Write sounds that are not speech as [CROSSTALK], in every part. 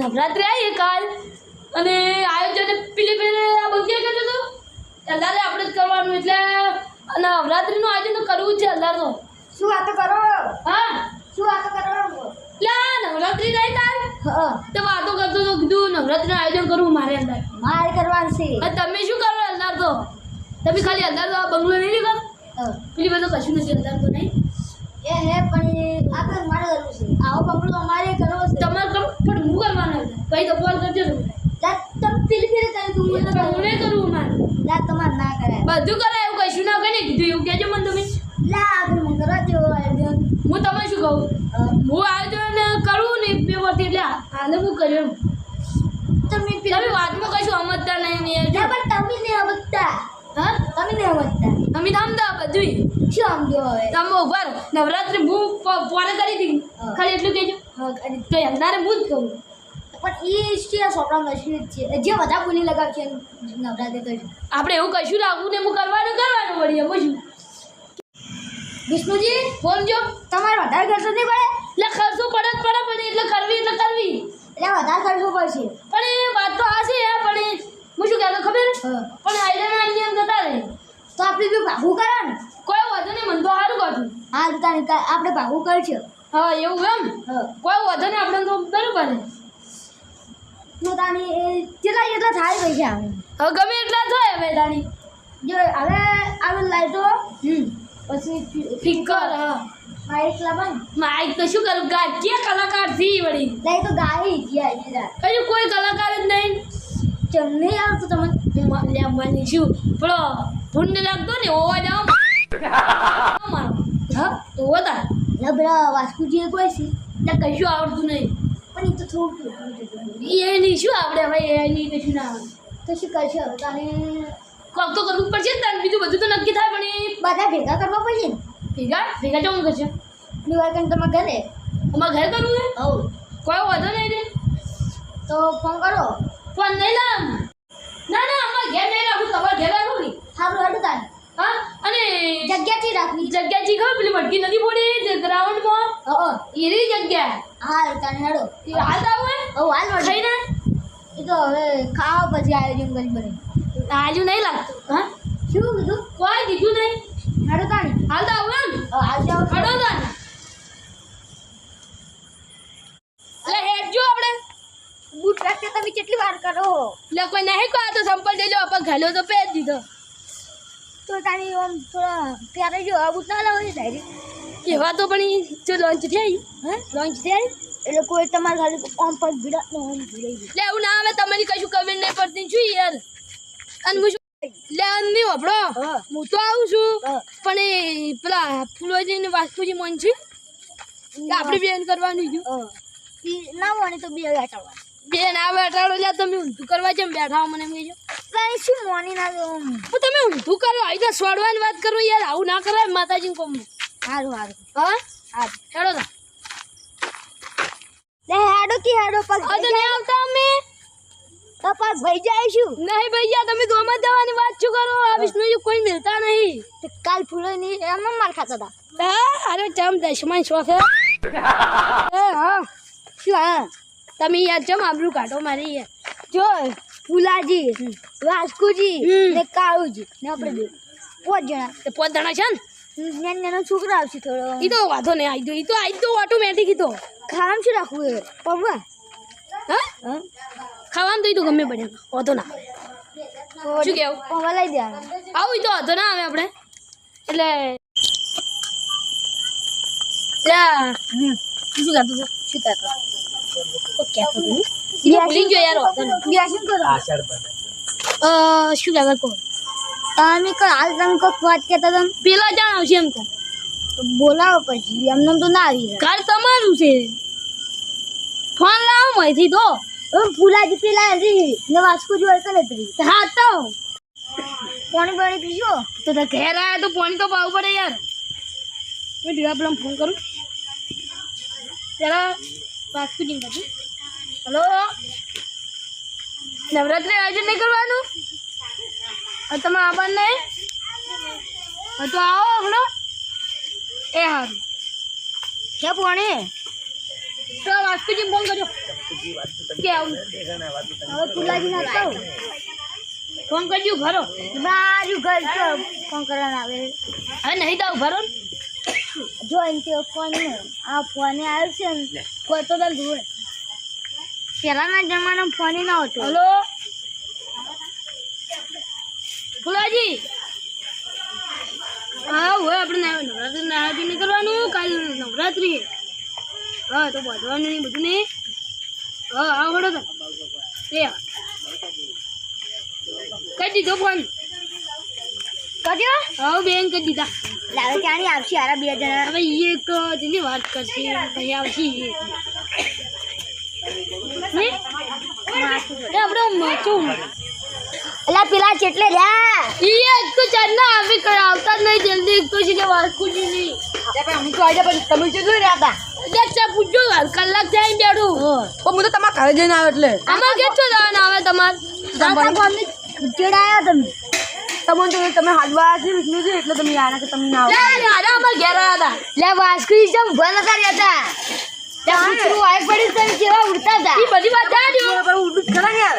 નવરાત્રી આવી કાલ. અને આયોજન પેલી પેલે આ બંકે કર્યું હતું અત્યારે આપણે જ કરવાનું એટલે નવરાત્રીનું આયોજન તો કરવું જ છે તો શું વાતો કરો? હા? શું વાતો કરો? એટલે આ નવરાત્રી નહીં કાલ હા. તો વાતો કરતો તો કીધું નવરાત્રીનું આયોજન કરવું મારે અંદર મારે કરવાનું છે. તમે શું કરો અંદર તો? તમે ખાલી અંદર તો બંગલો નહીં લીધો. પેલી બધું કશું નથી અંદર તો નહીં? એ હે પણ એ આપણે મારે કરવું છે. આવો બંગલો અમારે કરવો છે. તમારે કરવાનું કઈ તો ફોન કરજો તમે તમે પેલી ફેરે કરી તું મને નહીં કરવું મારે. લા તમારે ના કરાય. બધું કરાય એવું કશું ના કઈ કીધું એવું કહેજો મને તમે. લા આપણે મને કરવા દેવો હું તમે શું કહું? હું. હું આયોજન કરું ને વર્ષથી એટલે હાલે હું કર્યું. તમે તમે વાતમાં કશું સમજતા નહીં ને પણ તમે ને સમજતા. હા? તમે ને સમજતા. અમે તો સમજા બધું શું સમજો હવે? તમે ઊભા. નવરાત્રી હું ફોન પોરે કરી દીધી ખાલી એટલું કહેજો. હા કરી તો હું જ કહું? પણ એ છે છોકરા નસીબ છે જે બધા બોલી લગાવશે નવરાત્રી કરશે આપણે એવું કશું લાગવું ને એમ કરવાનું કરવાનું વળી એમ શું? વિષ્ણુજી ફોન જો. તમારે વધારે ખર્ચો નહીં પડે? એટલે ખર્ચો પડે જ પડે પણ એટલે કરવી એટલે કરવી. એટલે વધારે ખર્ચો પડશે. પણ એ વાત તો આ છે પણ એ હું શું કહેતો ખબર. પણ આઈડિયાના એમની એમ જતા રહે. તો આપણે બી ભાગું કરે ને? કોઈ વધુ નહીં મને તો સારું કરતું હા તારે આપણે ભાગું કરશું. હા એવું એમ? કોઈ વધુ નહીં આપણે તો બરાબર ને તો તાની કેટલા કેટલા થાય પૈસા હવે ગમે એટલા થાય હવે તાની જો હવે આવે લાઈટો હમ પછી ફિંકર માઇક લાવવાનું? માઇક તો શું કરું? ગા કે કલાકારથી વળી. લાઈટો ગાઈ ગયા છે કયું કોઈ કલાકાર જ નહીં. નહીં આવતું તમને મ- લે મને શું પેલો ભૂંડ લાગતો ને ઓવા જાવ મારો હા ઓવો તાર લબડા વાસ્કુજી કોઈ છે? એટલે કશું આવડતું નહીં. પણ તો થોડું. એની શું આવડે હવે એની કશું ના તો શું કરશે હવે? તારે કોક તો કરવું પડશે ને તારે બીજું બધું તો નક્કી થાય પણ એ બધા ભેગા કરવા પડશે ને? ભેગા? ભેગા જવું કરશે? દિવાળી તમારા ઘરે? અમારે ઘરે કરવું છે હવ. કોઈ વાંધો નહીં રે. તો ફોન કરો. પણ નહીં લાવ ના ના અમારે ઘેર નહીં રાખું તમારે ઘેર રાખું ને સારું હાડું તારે હા અને જગ્યાથી રાખવી જગ્યા જી ખબર પેલી મટકી નથી પડી ગ્રાઉન્ડમાં હા એની જગ્યા હા તારે હાડો એ હાલ આવું હે હવ હાલ વળી. ખાઈને એ તો હવે ખાવા પછી આયોજન કરી બને આજુ નહીં લાગતું હા શું કીધું કોઈ કીધું નહીં હાડો તાણી હાલ તો આવું એમ હવે હાલ જાઓ હડો તાન એટલે હેડજો આપણે બૂટ રાખતે તમે કેટલી વાર કરો એટલે કોઈ નહીં કહો આ તો સંપલ દેજો આપણે ઘાલ્યો તો પહેર દીધો તો તારી આમ થોડા ત્યારે જો આ બૂટ ના લાવો છે ડાયરેક્ટ એવા તો પણ જો લોન્ચ થઈ હે? લોન્ચ થઈ એટલે કોઈ તમારે ખાલી આમ પર ભીડા નો આમ ભીડાઈ એટલે એવું ના આવે તમારી કશું ખબર નહીં પડતી. છું યાર? અને હું લે નહીં વાપરો હું. તો આવું છું. પણ એ પેલા ફૂલોજી ને વાસ્તુજી મન છે. આપણે બેન કરવાનું છું. ના હોય તો બે ગાંઠા બેન આ બેઠાડો લે તમે ઊંધું કરવા જેમ બેઠા મને એમ કહેજો. તારી શું મોની ના તો આમ. તમે ઊંધું કરો આવી તો સોડવાની વાત કરો યાર આવું ના કરાય માતાજીને કોમ. હારું હારું. હા? હારું. હેડો તા લે હાડો કે હાડો પગ તો નહીં આવતા અમે? તો પગ ભઈ જાય શું? નહીં ભૈયા તમે દોમાં દેવાની વાત શું કરો? આ વિષ્ણુજી કોઈ મિલતા નહીં. તો કાલ ફૂલો નહીં એમ માર ખાતા હતા હા અરે ચમ દશમાન શોખ હે [LAUGHS] હા. શું હા? તમે યાર ચમ આબરું કાઢો મારી યાર. જો ફુલાજી વાસ્કુજી ને કાળુજી ને આપણે બે. પાંચ જણા. તો પોત જણા છે ને? નાના નાનો છોકરા આવશે થોડો. ઈ તો વાંધો નહીં આવી દો ઈ તો આવી તો ઓટોમેટિક ઈ તો. ખાવાનું શું રાખવું એ પૌવા? હા? હા ખાવાનું તો ઈ તો ગમે પડે વાંધો ના. આવે શું કેવું? પૌવા લઈ દે આવું ઈ તો વાંધો ના આવે આપણે. એટલે યા શું કરતો શું કહેતો ઓ કહેતો હતો ને? ઈ તો ભૂલી ગયો યાર વ્યાસન કરો અ, શું કહેતો હતો તમે હાલ તમે વાત કહેતા તમે? પેલા જાણ આવશે એમ તો બોલાવો પછી એમને તો ના આવી ઘર તમારું છે. ફોન લાવો મયથી તો. ફુલાજી પેલા રી ને વાસ્કુજી હોય કરે તરી હા તો. પાણી પાણી પીશો તો તે ઘેર આવ્યા તો પાણી તો પાવું પડે યાર. મેં દીવા પેલા ફોન કરું? પેલા વાસ્તુજી કાઢી હલો? નવરાત્રી આયોજન નહીં કરવાનું? તમે આવવાનું નહીં તો આવો હમણાં. એ સારું ક્યાં પાણી? તો વાસ્કુજી ફોન કર્યો. કે આવું? હવે ફુલાજી ના ફોન કરજો ભરો મારું ઘર તો ફોન કરવાના આવે. હવે નહીં તો ભરો જો એમ તે ફોન આ ફોને આવ્યો છે ને. કોઈ તો તને જુએ પહેલાના જમાનામાં ફોન ના હતો. હલો? ફુલાજી? હા હવે આપણે નવરાત્રી નવરાત્રી નહીં કરવાનું કાલ નવરાત્રી. હા તો બધવાનું નહીં બધું નહીં. હા હા વડો તો એ. કરી દીધો ફોન? કર્યો હા બેન કરી દીધા. લાવે ચાણી આવશે? હારા બે જણા. હવે એ તો જેની વાત કરશે કઈ આવશે એ. આપણે મચું અલા પેલા ચેટલે લ્યા ઈ એક તો ચારના આવે કઈ આવતા જ નહીં જલ્દી એક તો છે કે નહીં હું તો આજે પછી તમે શું રહ્યા હતા? દેખ ચા પૂછજો કલાક જાય પણ હું તો તમારા ઘરે જઈને આવે એટલે. આમાં કે છો જવાના આવે તમારે? ચેડાયા તમે. તમને તો તમે હાલવા છે વિષ્ણુજી એટલે તમે આના કે તમે ના લે લે આડા અમાર ઘેર આવ્યા હતા. લે વાસ્કુજી જમ ભણ નતા રહેતા ત્યાં કૂતરું આઈ પડી તમે કેવા ઉડતા હતા? ઈ બધી વાત પણ ઉડું ખરા યાર.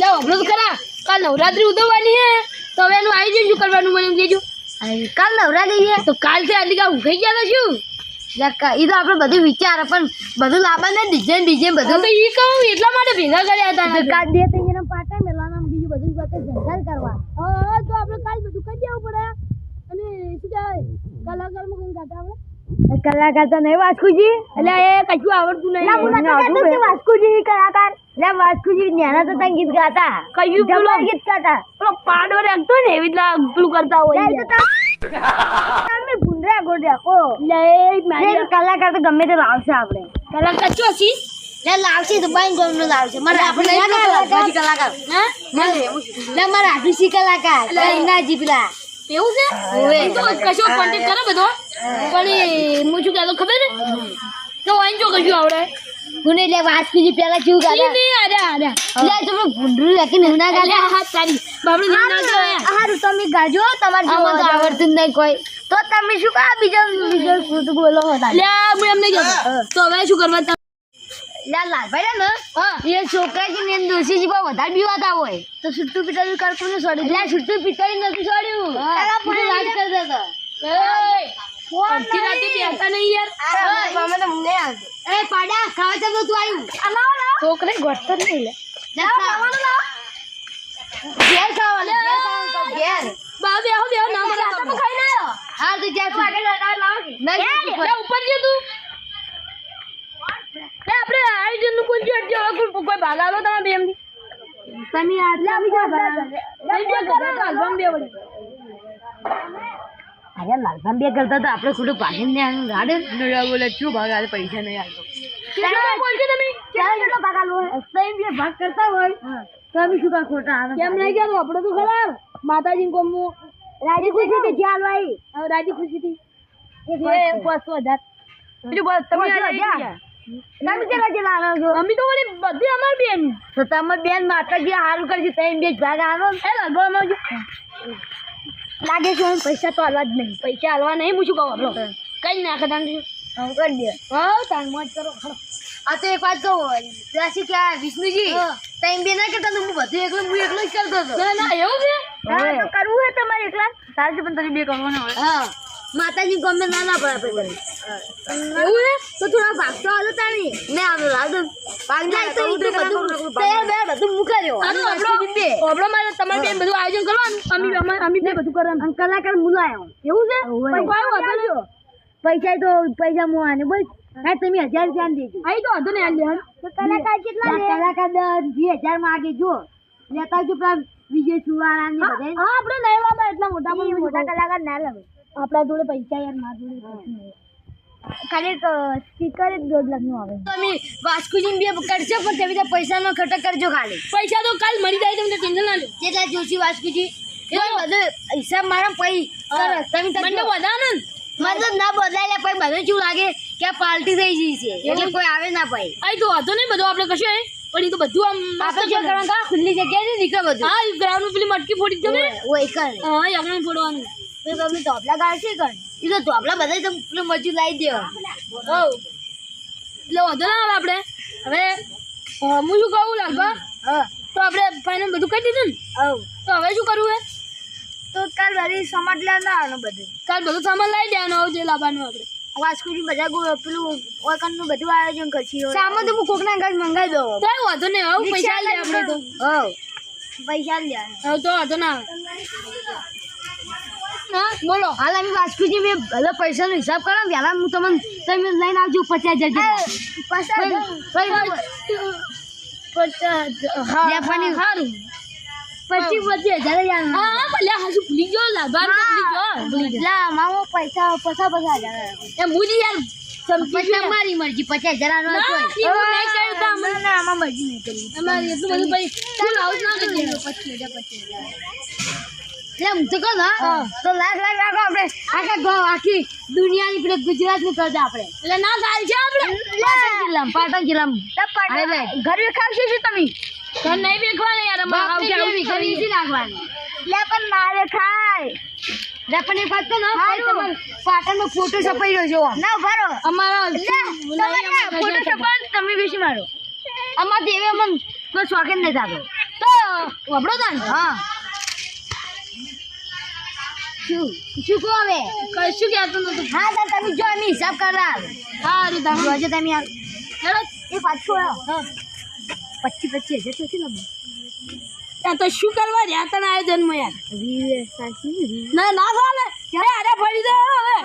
લે હમણાં તો ખરા. કાલ નવરાત્રી ઉજવવાની હે તો હવે એનું આવી જઈશું કરવાનું મને એમ કહેજો. કાલ નવરાત્રી છે. તો કાલથી આટલી કા ઊંઘાઈ ગયા હતા શું? એ તો આપણે બધું વિચાર પણ બધું લાવવા ને ડિઝાઇન ડિઝાઇન બધું. તો ઈ કહું એટલા માટે ભેગા કર્યા હતા કાલ ત્રણ જણા પાટા મેળવાના બીજું બધું વાતે જંગલ કરવા હા તો આપણે કાલ બધું કરી દેવું પડે અને શું કહેવાય ગાતા આપણે કલાકાર. તો નહીં વાસ્કુજી એટલે એ કશું આવડતું નહીં વાસ્કુજી કલાકાર એટલે વાસ્કુજી ન્યાના તો તને ગીત ગાતા કયું ગીત ગાતા પેલો પાડો રાખતો ને એવી રીતે પેલું કરતા હોય તમે ભૂંડરા લે કલાકાર તો ગમે તે લાવશે આપણે કલાકાર શું છી લાવશે તો બાઈ ગમે લાવશે મારે આપણે કલાકાર. કલાકાર હા લે મારે આદિશી કલાકાર કઈનાજી પેલા. એવું છે? હું તો કશો કોન્ટેક્ટ કરે બધો? પણ હું શું કહેતો ખબર તો જો કશું આવડે? હું વાત કીધી પેલા કેવું ગાલે નહીં અરે અરે. લે તમે ભૂંડરું રાખીને એવું ના ગાલે હા તારી બાપડે નહીં ના કહેવાય હારું તમે ગાજો તમારે જોવા તો આવડતું નહીં કોઈ. તો તમે શું કા બીજા બીજા બોલો હતા લે હું એમને નહીં કહેતો. તો હવે શું કરવા લા લાલભાઈ ને હા. એ છોકરા ને દોશીજી બહુ વધારે બીવાતા હોય. તો છૂટું પીટાવી કરતું ને છોડી લે છૂટું પીટાવી નથી છોડ્યું બીજું વાત કરતા હતા એ અડધી બેસતા નહીં યાર. અમે તો મને આવશે એ પાડા ખાવા ચાલો તું આવ્યું છોકરે ગોઠતો નહીં લે. ઘેર ખાવા લે. ઘેર ખાવા ઘેર. બે આવો બે આવો ના મારા ખાઈ ના હા તો જ્યાં આગળ લાવ કે. લે ઉપર જે તું. આપણે આયોજનનું કોઈ જો કોઈ કોઈ ભાગ આલો તમે બે એમથી તમે આટલા આવી જા નહીં બે કરો આલ્બમ બે વળી. અરે લાલભાઈ બે કરતા તો આપણે ખોટું ભાગીને ને આનું ગાડે બોલે શું ભાગ આલે પૈસા નહીં આવતો બોલ બોલજો તમે? કેટલો ભાગ આલો સેમ બે ભાગ કરતા હોય તો અમે શું કા ખોટા આનંદ કેમ નહીં ગયા આપણે તો ખરાબ માતાજી કોમું રાજી ખુશી થી જ્યાં ભાઈ. હવે રાજી ખુશી થી એક એ પાંચસો હજાર બીજું બોલ તમે આજે તમે કેટલા કેટલા આનો છો? અમે તો વળી બધી અમારી બેન. તો તમે બેન માતાજી હારું કરશે તઈ બે ભાગ આનો એ લાગે છે પૈસા તો હાલવા જ નહીં. પૈસા હાલવા નહીં હું શું કહું આપણો કઈ નાખે તાણ હું કરી દે. હા તાણ મોજ કરો આ તો એક વાત કહું ત્યાંથી કે આ વિષ્ણુજી તઈ બે ના કરતા હું બધું એકલો હું એકલો જ કરતો હતો. ના ના એવું છે? હા તો કરવું હોય તમારે એકલા? ચાલશે પણ તમે બે કરવાના હોય. હા. માતાજી ગમે ના ના પડે એવું છે તો થોડા ભાગ તો તાણી. ને આલો લાદો ભાગ તો ઈ બધું. બધું. મુકાયો સારું આપણો આપણો મારે તમારે બેન બધું આયોજન કરવાનું. અમે અમે અમે બે બધું કરવાનું. અને કલાકાર મુલાયો એવું છે? પણ કોઈ વાંધો પૈસા તો પૈસા મુવાને. બસ હા તમે હજાર ધ્યાન દેજો. આઈ તો વાંધો નહીં લે તો કલાકાર કેટલા લે? કલાકાર દસ વીસ હજાર માંગે જો લેતા જો પેલા વિજય સુવાળા ને બધા હા, આપણે નહીં લાવવા એટલા મોટા મોટા કલાકાર ના લાવે આપણા જોડે પૈસા યાર મારા જોડે. ખાલી સ્પીકર જ દોઢ લાખ આવે. તમે વાસ્કુજી બે કરશો પણ તમે ત્યાં પૈસા નો કરજો ખાલી. પૈસા તો કાલ મળી જાય તમને ટેન્શન ના લો. કેટલા જોશી વાસ્કુજી. હિસાબ મારા પૈ તમે તમને વધારે ને ના બદલાય પછી બધું શું લાગે કે આ પાર્ટી થઈ ગઈ છે. એટલે કોઈ આવે ના પાઈ આઈ તો વાંધો નહીં બધું આપણે કશું પણ એ તો બધું આમ આપણે શું કરવાનું કા ખુલ્લી જગ્યાએ નીકળે બધું. હા ગ્રાઉન્ડ પેલી મટકી ફોડી તમે ઓય કરે. હા એ ફોડવાનું. તો ગાળશે કર. એ તો ધોપલા બધા તમે પેલું મજૂર લાવી દેવા હવ. એટલે વાંધો ના આવે આપણે હવે હું શું કહું લાલભા? તો આપણે ફાઇનલ બધું કહી દીધું ને? તો હવે શું કરવું હે? તો કાલ વળી સામાન લે આવવાનું બધું. કાલ બધું સામાન લઈ દેવાનું હવે જે લાવવાનું આપણે વાસ્કુજી બધા પેલું ઓકનનું બધું આયોજન કરશે સામાન તો હું કોકના ઘર મંગાવી દઉં કઈ વાંધો નહીં આવું પૈસા લે આપણે તો. હવ. પૈસા લે. હવે તો વાંધો ના આવે. બોલો. હાલ અમે વાસ્કુજી મેં ભલે પૈસાનો હિસાબ કરો ને હું તમને તમે લઈને આવજો પચાસ હજાર તમારી મરજી પચાસ હજાર અમારે એટલું બધું પચીસ હજાર પચીસ હજાર. એટલે હું કહું ને તો લાખ લાખ રાખો આપણે આખા ગામ આખી દુનિયાની પેલે ગુજરાતની પ્રજા આપણે એટલે ના ગાલ છે આપણે પાટણ જિલ્લામાં પાટણ જિલ્લામાં. ઘર વેખાવશો શું તમે? ઘર નહીં બેખવાને યાર ઘરે એસી નાખવાની. લે પણ મારે ખાય. લે પણ એક વાત તો ને. તમારે પાટણનો ફોટો છપાઈ રહ્યો છે ના ભરો અમારો ફોટો છપાડ તમે બેસી મારો. અમાર દેવે અમને કોઈ શોખીન નહીં થતો તો વપડો તાન હા. શું? શું કહો હવે? કશું કહેતું નતું? હા તો તમે જો અમે હિસાબ કરવા. સારું જોજો તમે આ હેલો. એક વાત છો પચીસ પચીસ હજાર તો કેટલા ત્યાં તો શું કરવા રહ્યા તને યાર? ના ના ચાલે ફરી દે હવે?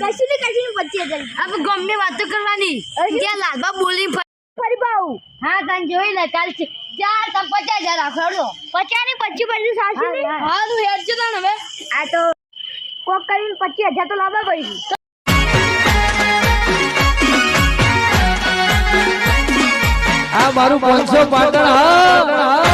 કશું ને કશું પચીસ હજાર. આપણે ગમે વાતો કરવાની. ત્યાં લાલબા બોલી ફરી પાઉં હા તને જોઈ લે કાલ ચાર તમે પચાસ હજાર રાખો હેડો. પચાસની પચીસ પચીસ સાચી ને હા, હારું. હેડ છે તાન હવે. આ તો કોક કરીને પચીસ હજાર તો લાવવા પડી આ મારું પાંચસો પાટણ હા.